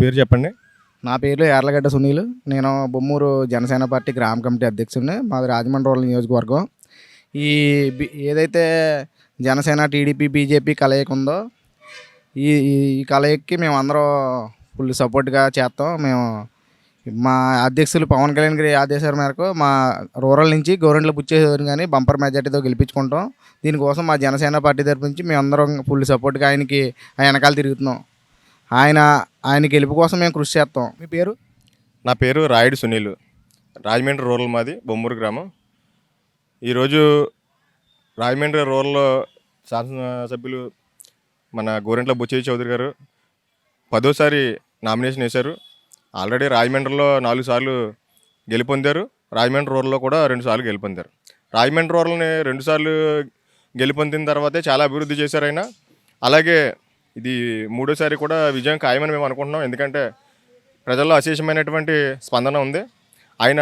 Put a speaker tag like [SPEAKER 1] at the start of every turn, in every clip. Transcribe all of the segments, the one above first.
[SPEAKER 1] పేరు చెప్పండి.
[SPEAKER 2] నా పేరు యార్లగడ్డ సునీల్. నేను బొమ్మూరు జనసేన పార్టీ గ్రామ కమిటీ అధ్యక్షుడిని. మాది రాజమండ్రి రూరల్ నియోజకవర్గం. ఈ ఏదైతే జనసేన టీడీపీ బీజేపీ కలయిక ఉందో ఈ ఈ- కలయికి కలయికకి మేము అందరం ఫుల్ సపోర్ట్గా చేస్తాం. మేము మా అధ్యక్షులు పవన్ కళ్యాణ్ గారి ఆదేశాల మేరకు మా రూరల్ నుంచి గవర్నమెంట్లో పుచ్చేసేవారు కానీ బంపర్ మెజార్టీతో గెలిపించుకుంటాం. దీనికోసం మా జనసేన పార్టీ తరపు నుంచి మేము అందరం ఫుల్ సపోర్ట్గా ఆయనకి ఆ వెనకాల తిరుగుతున్నాం. ఆయన ఆయన గెలుపు కోసం మేము కృషి చేస్తాం. మీ పేరు?
[SPEAKER 1] నా పేరు రాయుడు సునీల్. రాజమండ్రి రూరల్ మాది బొమ్మూరు గ్రామం. ఈరోజు రాజమండ్రి రూరల్లో శాసనసభ్యులు మన గోరెంట్ల బుచ్చయ్య చౌదరి గారు పదోసారి నామినేషన్ వేశారు. ఆల్రెడీ రాజమండ్రిలో నాలుగు సార్లు గెలుపొందారు రాజమండ్రి రూరల్లో కూడా రెండు సార్లు గెలుపొందారు రాజమండ్రి రూరల్ని రెండుసార్లు గెలుపొందిన తర్వాతే చాలా అభివృద్ధి చేశారు ఆయన. అలాగే ఇది మూడోసారి కూడా విజయం ఖాయమని మేము అనుకుంటున్నాం. ఎందుకంటే ప్రజల్లో అశేషమైనటువంటి స్పందన ఉంది. ఆయన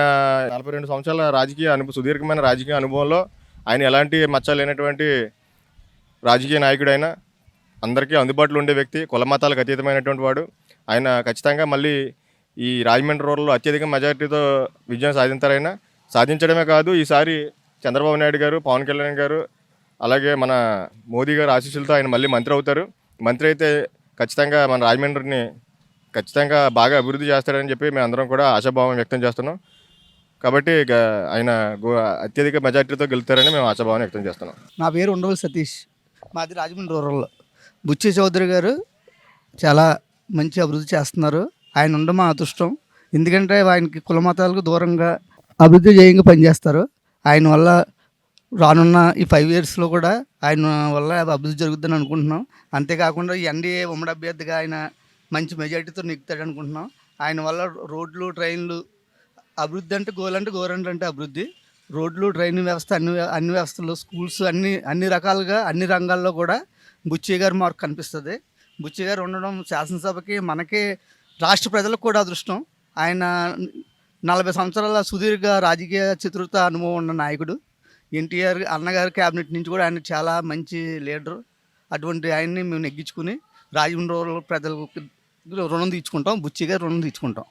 [SPEAKER 1] నలభై రెండు సంవత్సరాల రాజకీయ అనుభవం సుదీర్ఘమైన రాజకీయ అనుభవంలో ఆయన ఎలాంటి మచ్చ లేనటువంటి రాజకీయ నాయకుడైనా అందరికీ అందుబాటులో ఉండే వ్యక్తి కుల మతాలకు అతీతమైనటువంటి వాడు. ఆయన ఖచ్చితంగా మళ్ళీ ఈ రాజమండ్రి రూరల్లో అత్యధిక మెజారిటీతో విజయం సాధించారైనా సాధించడమే కాదు ఈసారి చంద్రబాబు నాయుడు గారు పవన్ కళ్యాణ్ గారు అలాగే మన మోదీ గారు ఆశీస్సులతో ఆయన మళ్ళీ మంత్రి అవుతారు. మంత్రి అయితే ఖచ్చితంగా మన రాజమండ్రిని ఖచ్చితంగా బాగా అభివృద్ధి చేస్తాడని చెప్పి మేము అందరం కూడా ఆశాభావం వ్యక్తం చేస్తున్నాం. కాబట్టి ఆయన అత్యధిక మెజార్టీతో గెలుతారని మేము ఆశాభావం వ్యక్తం చేస్తున్నాం.
[SPEAKER 3] నా పేరు ఉండవల్ సతీష్. మాది రాజమండ్రి రూరల్. బుచ్చి చౌదరి గారు చాలా మంచి అభివృద్ధి చేస్తున్నారు. ఆయన ఉండడం మా అదృష్టం. ఎందుకంటే ఆయనకి కుల మతాలకు దూరంగా అభివృద్ధి చేయంగా పనిచేస్తారు. ఆయన వల్ల రానున్న ఈ ఫైవ్ ఇయర్స్లో కూడా ఆయన వల్ల అభివృద్ధి జరుగుతుందని అనుకుంటున్నాం. అంతేకాకుండా ఈ ఎన్డీఏ ఉమ్మడి అభ్యర్థిగా ఆయన మంచి మెజార్టీతో నెగ్గుతాడు అనుకుంటున్నాం. ఆయన వల్ల రోడ్లు ట్రైన్లు అభివృద్ధి అంటే గోల్ అంటే గోరంట్ అంటే అభివృద్ధి. రోడ్లు ట్రైన్ వ్యవస్థ అన్ని అన్ని వ్యవస్థలు స్కూల్స్ అన్ని అన్ని రకాలుగా అన్ని రంగాల్లో కూడా బుచ్చయ్య గారి మార్క్ కనిపిస్తుంది. బుచ్చయ్య గారు ఉండడం శాసనసభకి మనకే రాష్ట్ర ప్రజలకు కూడా అదృష్టం. ఆయన నలభై సంవత్సరాల సుదీర్ఘ రాజకీయ చతురత అనుభవం ఉన్న నాయకుడు. ఎన్టీఆర్ అన్నగారి క్యాబినెట్ నుంచి కూడా ఆయన చాలా మంచి లీడర్. అటువంటి ఆయన్ని మేము నెగ్గించుకుని రాజమండ్రి ప్రజలకు రుణం తీర్చుకుంటాం బుచ్చిగా రుణం తీర్చుకుంటాం.